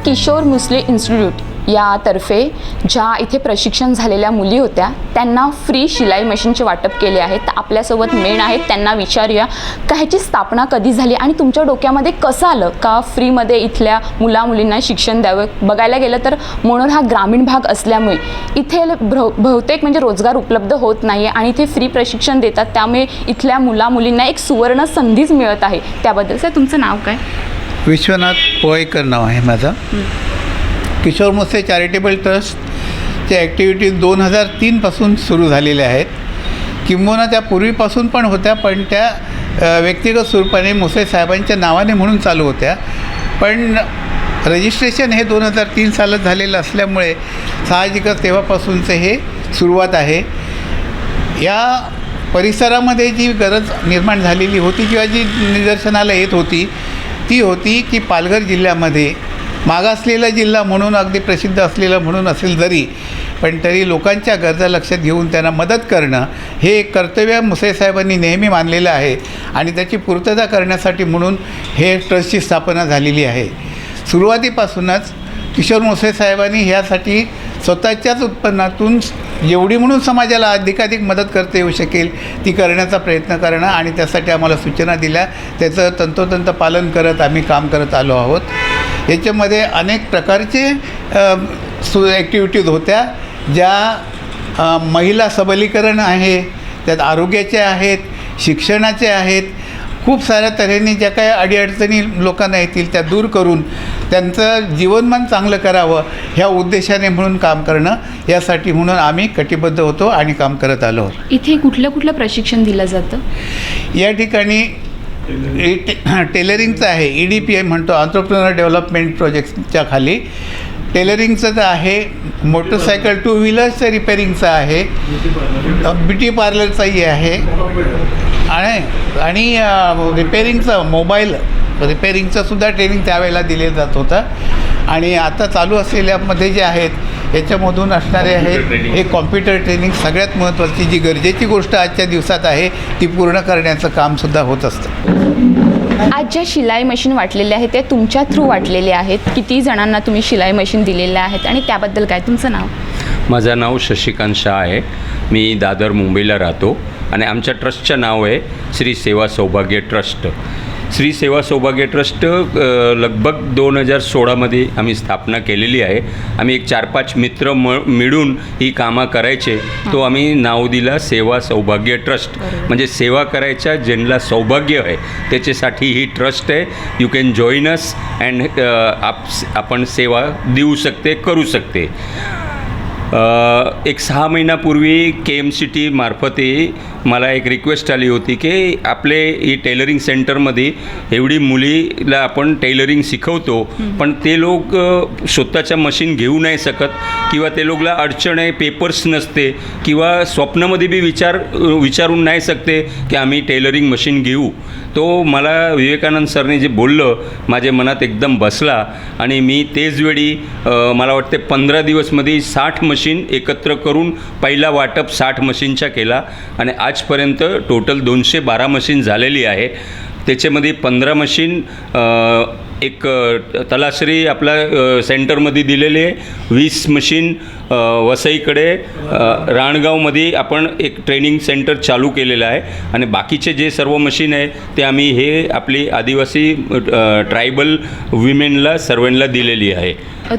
आज किशोर मुसले इन्स्टिट्यूट यातर्फे ज्या इथे प्रशिक्षण झालेल्या मुली होत्या त्यांना फ्री शिलाई मशीनचे वाटप केले आहेत. तर आपल्यासोबत मेन आहेत त्यांना विचारूया का ह्याची स्थापना कधी झाली आणि तुमच्या डोक्यामध्ये कसं आलं का फ्रीमध्ये इथल्या मुला मुलींना शिक्षण द्यावं? बघायला गेलं तर म्हणून हा ग्रामीण भाग असल्यामुळे इथे भ्र- बहुतेक म्हणजे रोजगार उपलब्ध होत नाही आहे आणि इथे फ्री प्रशिक्षण देतात. त्यामुळे इथल्या मुला मुलींना एक सुवर्ण संधीच मिळत आहे. त्याबद्दल सर तुमचं नाव काय? विश्वनाथ पोळेकर नाव आहे माझं. किशोर मुसे चॅरिटेबल ट्रस्टच्या ॲक्टिव्हिटीज दोन हजार तीनपासून सुरू झालेल्या आहेत. किंबहुना त्या पूर्वीपासून पण होत्या पण त्या व्यक्तिगत स्वरूपाने मुसे साहेबांच्या नावाने म्हणून चालू होत्या. पण रजिस्ट्रेशन हे दोन हजार तीन सालात झालेलं असल्यामुळे साहजिकच तेव्हापासूनचं हे सुरुवात आहे. या परिसरामध्ये जी गरज निर्माण झालेली होती किंवा जी निदर्शनाला येत होती ती होती की पालघर जिल्ह्यामध्ये मागासलेला जिल्हा म्हणून अगदी प्रसिद्ध असलेला म्हणून असेल जरी पण तरी लोकांच्या गरजा लक्षात घेऊन त्यांना मदत करणं हे एक कर्तव्य मुसेसाहेबांनी नेहमी मानलेलं आहे आणि त्याची पूर्तता करण्यासाठी म्हणून हे ट्रस्टची स्थापना झालेली आहे. सुरुवातीपासूनच किशोर मुसे साहेबांनी ह्यासाठी स्वतःच्याच उत्पन्नातून जेवढी म्हणून समाजाला अधिकाधिक मदत करता येऊ शकेल ती करण्याचा प्रयत्न करणं आणि त्यासाठी आम्हाला सूचना दिल्या. त्याचं तंतोतंत पालन करत आम्ही काम करत आलो आहोत. याच्यामध्ये अनेक प्रकारचे सु ॲक्टिव्हिटीज होत्या ज्या महिला सबलीकरण आहे त्यात आरोग्याचे आहेत शिक्षणाचे आहेत. खूप साऱ्या तऱ्हेने ज्या काही अडीअडचणी लोकांना येतील त्या दूर करून त्यांचं जीवनमान चांगलं करावं ह्या उद्देशाने म्हणून काम करणं यासाठी म्हणून आम्ही कटिबद्ध होतो आणि काम करत आलो. इथे कुठलं कुठलं प्रशिक्षण दिलं जातं? या ठिकाणी टे टेलरिंगचं आहे. ई डी पी आय म्हणतो. आंतरप्रिनर डेव्हलपमेंट प्रोजेक्टच्या खाली. टेलरिंगचं तर आहे. मोटरसायकल टू व्हीलर्सचं रिपेरिंगचं आहे ब्युटी पार्लरचंही आहे. आणि आणि रिपेरिंगचं मोबाईल रिपेरिंगचं सुद्धा ट्रेनिंग त्यावेळेला दिले जात होतं. आणि आता चालू असलेल्यामध्ये जे आहेत याच्यामधून असणारे आहेत हे कॉम्प्युटर ट्रेनिंग सगळ्यात महत्त्वाची जी गरजेची गोष्ट आजच्या दिवसात आहे ती पूर्ण करण्याचं कामसुद्धा होत असतं. आज ज्या शिलाई मशीन वाटलेल्या आहेत त्या तुमच्या थ्रू वाटलेल्या आहेत. किती जणांना तुम्ही शिलाई मशीन दिलेल्या आहेत आणि त्याबद्दल काय तुमचं नाव? माझं नाव शशिकांत शाह आहे. मी दादर मुंबईला राहतो. आणि आमच्या ट्रस्टचं नाव आहे श्री सेवा सौभाग्य ट्रस्ट श्री सेवा सौभाग्य ट्रस्ट लगभग दोन हजार सोळामध्ये आम्ही स्थापना केलेली आहे. आम्ही एक चार पाच मित्र म मिळून ही कामं करायचे. तो आम्ही नाव दिला सेवा सौभाग्य ट्रस्ट. म्हणजे सेवा करायच्या ज्यांना सौभाग्य आहे त्याच्यासाठी ही ट्रस्ट आहे. You can join us and आप आपण सेवा देऊ शकते करू शकते. एक सहा महिन्यापूर्वी के एम सी टी मार्फते मला एक रिक्वेस्ट आली होती की आपले ही टेलरिंग सेंटरमध्ये एवढी मुलीला आपण टेलरिंग शिकवतो पण ते लोक स्वतःच्या मशीन घेऊ नाही शकत किंवा ते लोकला अडचण आहे पेपर्स नसते किंवा स्वप्नामध्ये बी विचार विचारून नाही शकते की आम्ही टेलरिंग मशीन घेऊ. तो मला विवेकानंद सरने जे बोललं माझ्या मनात एकदम बसला आणि मी तेच वेळी मला वाटते पंधरा दिवसमध्ये साठ मशीन एकत्र करून पहिला वाटप साठ मशीनचा केला. आणि आजपर्यंत टोटल दोनशे बारा मशीन झालेली आहे. त्याच्यामध्ये पंधरा मशीन एक तलाश्री आपल्या सेंटरमध्ये दिलेले आहे. वीस मशीन वसईकडे राणगावमध्ये आपण एक ट्रेनिंग सेंटर चालू केलेलं आहे. आणि बाकीचे जे सर्व मशीन आहे ते आम्ही हे आपली आदिवासी ट्रायबल विमेनला सर्वांना दिलेली आहे.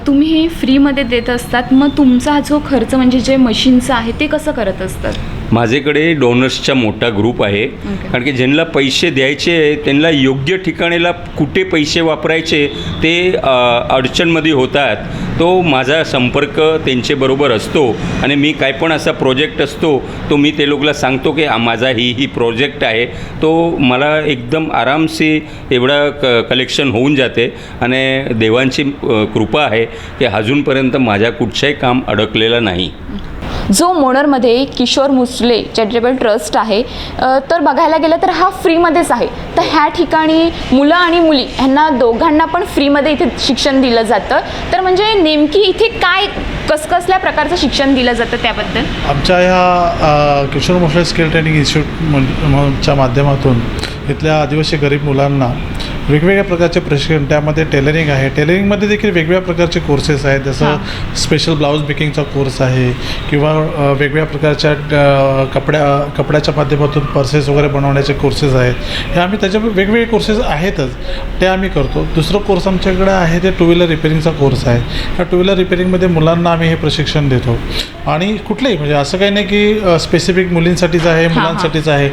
तुम्ही हे फ्रीमध्ये देत असतात. मग तुमचा जो खर्च म्हणजे जे मशीनचं आहे ते कसं करत असतात? माझ्याकडे डोनर्सचा मोठा ग्रुप आहे. कारण की ज्यांना पैसे द्यायचे त्यांना योग्य ठिकाणीला कुठे पैसे वापरायचे ते अडचणमध्ये होतात. तो माझा संपर्क त्यांच्याबरोबर असतो आणि मी काय पण असा प्रोजेक्ट असतो तो मी ते लोकला सांगतो की माझा ही ही प्रोजेक्ट आहे. तो मला एकदम आरामसे एवढा क कलेक्शन होऊन जाते आणि देवांची कृपा आहे की अजूनपर्यंत माझ्या कुठचंही काम अडकलेलं नाही. जो मोनरमध्ये किशोर मुसले चॅरिटेबल ट्रस्ट आहे तर बघायला गेलं तर हा फ्रीमध्येच आहे. तर ह्या ठिकाणी मुलं आणि मुली ह्यांना दोघांना पण फ्रीमध्ये इथे शिक्षण दिलं जातं. तर म्हणजे नेमकी इथे काय कसकसल्या प्रकारचं शिक्षण दिलं जातं त्याबद्दल? आमच्या ह्या किशोर मोठे स्किल ट्रेनिंग इन्स्टिट्यूटच्या माध्यमातून इथल्या आदिवासी गरीब मुलांना वेगवेगळ्या प्रकारचे प्रशिक्षण त्यामध्ये टेलरिंग आहे. टेलरिंगमध्ये देखील वेगवेगळ्या प्रकारचे कोर्सेस आहेत. जसं स्पेशल ब्लाऊज मेकिंगचा कोर्स आहे किंवा वेगवेगळ्या प्रकारच्या कपड्या कपड्याच्या माध्यमातून पर्सेस वगैरे बनवण्याचे कोर्सेस आहेत. हे आम्ही त्याच्या वेगवेगळे कोर्सेस आहेतच. ते आम्ही करतो. दुसरं कोर्स आमच्याकडे आहे ते टू व्हीलर रिपेरिंगचा कोर्स आहे. त्या टू व्हीलर रिपेरिंगमध्ये मुलांना आम्ही हे प्रशिक्षण देतो. आणि कुठलेही म्हणजे असं काही नाही की स्पेसिफिक मुलींसाठीच आहे. मुलांसाठीच आहे.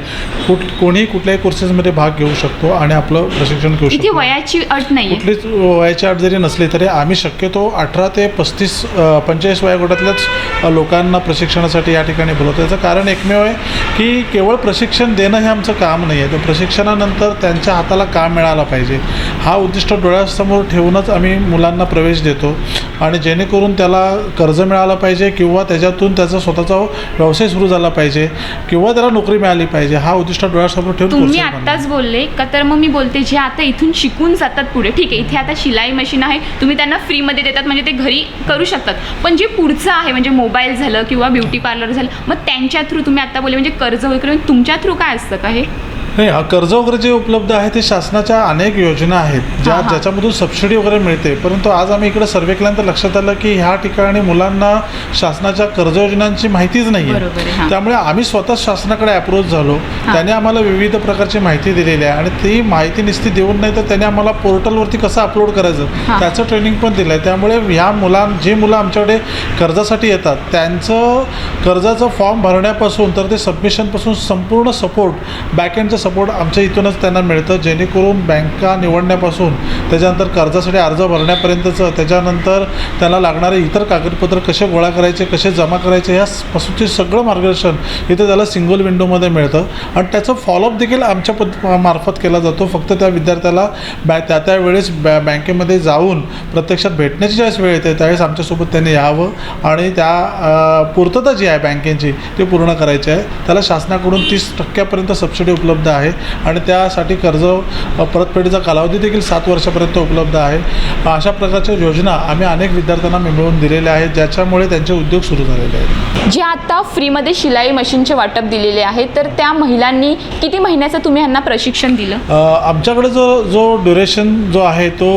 कुठ कोणीही कुठल्याही कोर्सेसमध्ये भाग घेऊ शकतो आणि आपलं प्रशिक्षण घेऊ इथे शकतो. वयाची अट नाहीये. कुठलीच वयाची अट जरी नसली तरी आम्ही शक्यतो अठरा ते पस्तीस पंचेचाळीस वयोगटातल्याच अ, लोकांना प्रशिक्षणासाठी या ठिकाणी बोलवतो. याचं कारण एकमेव आहे की केवळ प्रशिक्षण देणं हे आमचं काम नाही आहे तर प्रशिक्षणानंतर त्यांच्या हाताला काम मिळाला पाहिजे? हा उद्दिष्ट डोळ्यासमोर ठेवूनच आम्ही मुलांना प्रवेश देतो. आणि जेणेकरून त्याला कर्ज मिळालं पाहिजे किंवा त्याच्यातून त्याचा स्वतःचा व्यवसाय सुरू झाला पाहिजे किंवा त्याला नोकरी मिळाली पाहिजे. हा उद्दिष्ट डोळ्यासमोर ठेवून तुम्ही बनवतो. आत्ताच बोलले का? तर मग मी बोलते जे आता इथून शिकून जातात पुढे. ठीक आहे इथे आता शिलाई मशीन आहे. तुम्ही त्यांना फ्रीमध्ये देतात म्हणजे ते घरी करू शकतात. पण जे पुढचं आहे म्हणजे मोबाईल झालं किंवा ब्युटी पार्लर झालं मग त्यांच्या थ्रू तुम्ही आता बोलले म्हणजे कर्ज वगैरे म्हणजे तुमच्या थ्रू काय असतं का हे? नाही कर्ज वगैरे जे उपलब्ध आहे ते शासनाच्या अनेक योजना आहेत ज्या. ज्याच्यामधून सबसिडी वगैरे मिळते. परंतु आज आम्ही इकडे सर्वे केल्यानंतर लक्षात आलं की ह्या ठिकाणी मुलांना शासनाच्या कर्ज योजनांची माहितीच नाही आहे, त्यामुळे आम्ही स्वतः शासनाकडे अप्रोच झालो. त्याने आम्हाला विविध प्रकारची माहिती दिलेली आहे आणि ती माहिती नुसती देऊन नाही तर त्याने आम्हाला पोर्टलवरती कसं अपलोड करायचं. त्याचं ट्रेनिंग पण दिलं आहे त्यामुळे ह्या मुलां जे मुलं आमच्याकडे कर्जासाठी येतात त्यांचं कर्जाचं फॉर्म भरण्यापासून तर ते सबमिशनपासून संपूर्ण सपोर्ट बॅकएंडचं सपोर्ट आमच्या इथूनच त्यांना मिळतं जेणेकरून बँका निवडण्यापासून त्याच्यानंतर कर्जासाठी अर्ज भरण्यापर्यंतचं त्याच्यानंतर त्याला लागणारे इतर कागदपत्र कसे गोळा करायचे कसे जमा करायचे ह्यापासूनचे सगळं मार्गदर्शन इथे त्याला सिंगल विंडोमध्ये मिळतं. आणि त्याचं फॉलोअप देखील आमच्या पद मार्फत केला जातो. फक्त त्या विद्यार्थ्याला बॅ त्या त्या वेळेस बॅ बँकेमध्ये जाऊन प्रत्यक्षात भेटण्याची ज्यावेळेस वेळ येते त्यावेळेस आमच्यासोबत त्यांनी यावं. आणि त्या पूर्तता जी आहे बँकेची ती पूर्ण करायची आहे. त्याला शासनाकडून तीस टक्क्यापर्यंत सबसिडी उपलब्ध आहे. आणि त्यासाठी कर्ज परतफेडीचा कालावधी देखील सात वर्षापर्यंत उपलब्ध आहे. अशा प्रकारच्या योजना आम्ही अनेक विद्यार्थ्यांना मिळवून दिलेल्या आहेत ज्याच्यामुळे त्यांचे उद्योग सुरू झालेले आहेत. जे आता फ्रीमध्ये शिलाई मशीनचे वाटप दिलेले आहे तर त्या महिलांनी किती महिन्याचं तुम्ही ह्यांना प्रशिक्षण दिलं? आमच्याकडे जो जो ड्युरेशन जो आहे तो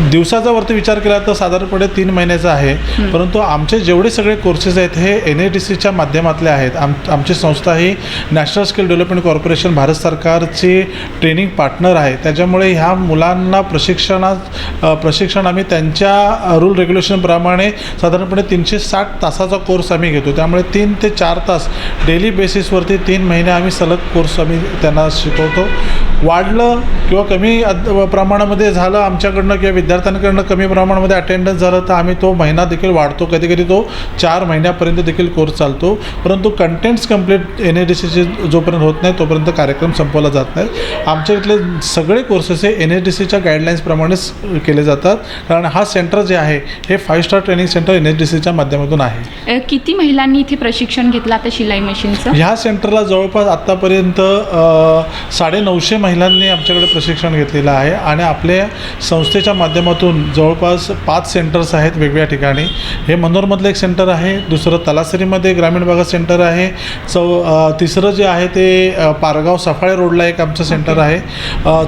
दिवसाचा वरती विचार केला तर साधारणपणे तीन महिन्याचा आहे. परंतु आमचे जेवढे सगळे कोर्सेस आहेत हे एन ए डी सीच्या माध्यमातले आहेत. आम आमची संस्था ही national skill development corporation Bharat सरकारची ट्रेनिंग पार्टनर आहे. त्याच्यामुळे ह्या मुलांना प्रशिक्षणात प्रशिक्षण आम्ही त्यांच्या रूल रेग्युलेशनप्रमाणे साधारणपणे तीनशे साठ तासाचा कोर्स आम्ही घेतो. त्यामुळे तीन ते चार तास डेली बेसिसवरती तीन महिने आम्ही सलग कोर्स आम्ही त्यांना शिकवतो. वाढलं किंवा कमी प्रमाणामध्ये झालं आमच्याकडनं किंवा विद्यार्थ्यांकडनं कमी प्रमाणामध्ये अटेंडन्स झालं तर आम्ही तो महिना देखील वाढतो. कधी कधी तो चार महिन्यापर्यंत देखील कोर्स चालतो. परंतु contents complete N A D सीचे जोपर्यंत होत नाही तोपर्यंत कार्यक्रम संपवला जात नाही. आमच्या इथले सगळे कोर्सेस हे एन ए डी सीच्या गाईडलाईन्सप्रमाणेच केले जातात. कारण हा सेंटर जे आहे हे five star training centre N H D सीच्या माध्यमातून आहे. किती महिलांनी इथे प्रशिक्षण घेतलं आता शिलाई मशीनचं? ह्या सेंटरला जवळपास आत्तापर्यंत साडे नऊशे महिलांनी आमच्याकडे प्रशिक्षण घेतलेलं आहे आणि आपल्या संस्थेच्या माध्यमातून जवळपास पाच सेंटर्स आहेत वेगवेगळ्या ठिकाणी. हे मनोरमधलं एक सेंटर आहे दुसरं तलासरीमध्ये ग्रामीण भागात सेंटर आहे चौ तिसरं जे आहे ते पारगाव सफाळे रोडला एक आमचं सेंटर आहे.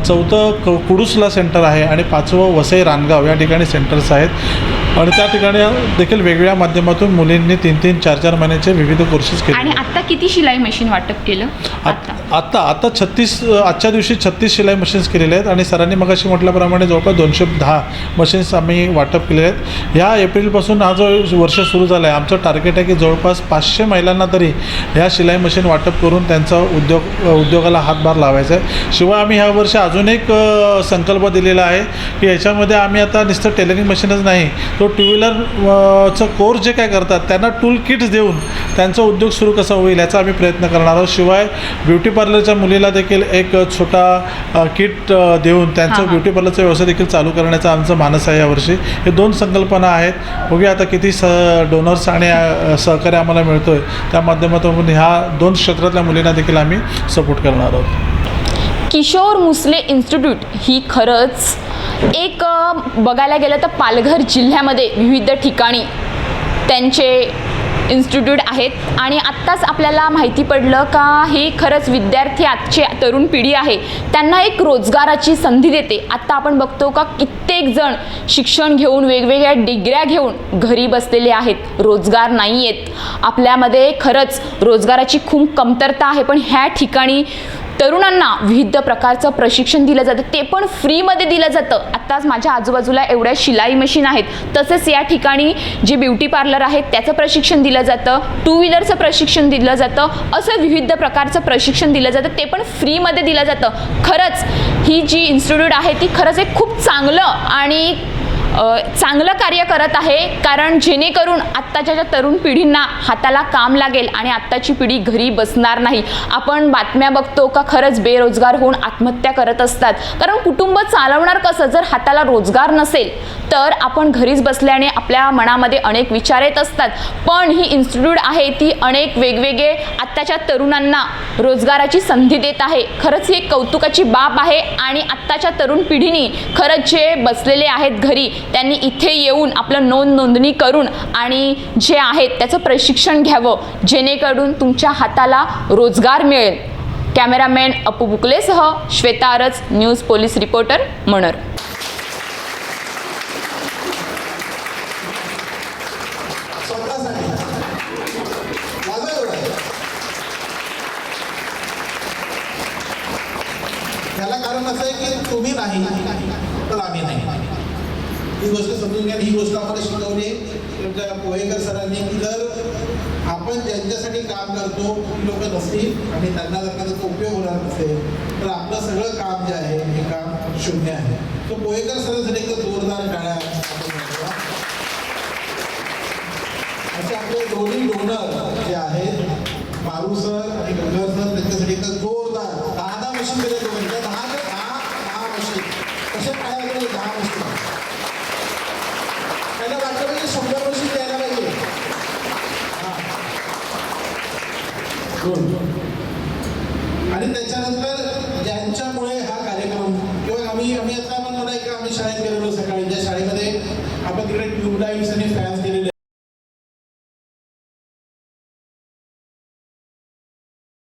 चौथं क कुडूसला सेंटर आहे आणि पाचवं वसई रानगाव या ठिकाणी सेंटर्स आहेत. आणि त्या ठिकाणी देखील वेगवेगळ्या माध्यमातून मुलींनी तीन तीन चार चार महिन्याचे विविध कोर्सेस केले आणि आता किती शिलाई मशीन वाटप केलं? आता आत- आत्ता आता छत्तीस आजच्या दिवशी छत्तीस शिलाई मशीन्स केलेले आहेत आणि सरांनी मगाशी म्हटल्याप्रमाणे जवळपास दोनशे दहा मशीन्स आम्ही वाटप केलेले आहेत. ह्या एप्रिलपासून हा जो वर्ष सुरू झाला आहे आमचं टार्गेट आहे की जवळपास पाचशे महिलांना तरी ह्या शिलाई मशीन वाटप करून त्यांचा उद्योग उद्योगाला हातभार लावायचा आहे. शिवाय आम्ही ह्या वर्षी अजून एक संकल्प दिलेला आहे की याच्यामध्ये आम्ही आता नुसतं टेलरिंग मशीनच नाही तो टू व्हीलरचं कोर्स जे काय करतात त्यांना टूल किट्स देऊन त्यांचा उद्योग सुरू कसा होईल याचा आम्ही प्रयत्न करणार आहोत. शिवाय ब्युटी पार्लरच्या मुलीला देखील एक छोटा अ, किट देऊन त्यांचं. ब्युटी पार्लरचा व्यवसाय देखील चालू करण्याचा आमचं मानस आहे यावर्षी. हे दोन संकल्पना आहेत. बघूया आता किती स डोनर्स आणि सहकार्य आम्हाला मिळतो आहे त्या माध्यमातून ह्या दोन क्षेत्रातल्या मुलींना देखील आम्ही सपोर्ट करणार आहोत. किशोर मुसले इन्स्टिट्यूट ही खरंच एक बघायला गेलं तर पालघर जिल्ह्यामध्ये विविध ठिकाणी त्यांचे इन्स्टिट्यूट आहेत. आणि आत्ताच आपल्याला माहिती पडलं का हे खरंच विद्यार्थी आजची तरुण पिढी आहे. त्यांना एक रोजगाराची संधी देते. आत्ता आपण बघतो का कित्येक जण शिक्षण घेऊन वेगवेगळ्या डिग्र्या घेऊन घरी बसलेले आहेत. रोजगार नाही आहेत आपल्यामध्ये खरंच रोजगाराची खूप कमतरता आहे. पण ह्या ठिकाणी तरुणांना विविध प्रकारचं प्रशिक्षण दिलं जातं. ते पण फ्रीमध्ये दिलं जातं. आत्ताच माझ्या आजूबाजूला एवढ्या शिलाई मशीन आहेत. तसेच या ठिकाणी जे ब्युटी पार्लर आहेत त्याचं प्रशिक्षण दिलं जातं. टू व्हीलरचं प्रशिक्षण दिलं जातं. असं विविध प्रकारचं प्रशिक्षण दिलं जातं. ते पण फ्रीमध्ये दिलं जातं. खरंच ही जी इन्स्टिट्यूट आहे ती खरंच एक खूप चांगलं आणि चांगलं कार्य करत आहे कारण जेणेकरून आत्ताच्या ज्या तरुण पिढींना हाताला काम लागेल आणि आत्ताची पिढी घरी बसणार नाही. आपण बातम्या बघतो का खरंच बेरोजगार होऊन आत्महत्या करत असतात. कारण कुटुंब चालवणार कसं? जर हाताला रोजगार नसेल तर आपण घरीच बसल्याने आपल्या मनामध्ये अनेक विचार येत असतात. पण ही इन्स्टिट्यूट आहे ती अनेक वेगवेगळे आत्ताच्या तरुणांना रोजगाराची संधी देत आहे. खरंच ही एक कौतुकाची बाब आहे आणि आत्ताच्या तरुण पिढीने खरंच जे बसलेले आहेत घरी त्यांनी इथे येऊन आपलं नोंद नोंदणी करून आणि जे आहेत त्याचं प्रशिक्षण घ्यावं जेणेकरून तुमच्या हाताला रोजगार मिळेल. कॅमेरामॅन अपू बुकलेसह श्वेता न्यूज पोलीस रिपोर्टर मनर. त्याला कारण असं आहे की तुम्ही नाही ही गोष्ट समजून घ्या. ही गोष्ट आम्हाला शिकवली. तुमच्या पोहेकर सरांनी की जर आपण ज्यांच्यासाठी काम करतो ती लोक नसतील आणि त्यांना जर त्याचा उपयोग होणार नसेल तर आपलं सगळं काम जे आहे हे काम शून्य आहे. तो पोहेकर सरांसाठी एक जोरदार टाळ्या असे आपले दोन्ही डोनर जे आहेत मारू सर आणि गंगर सर त्यांच्यासाठी एक जोरदार दहा दहा मशीन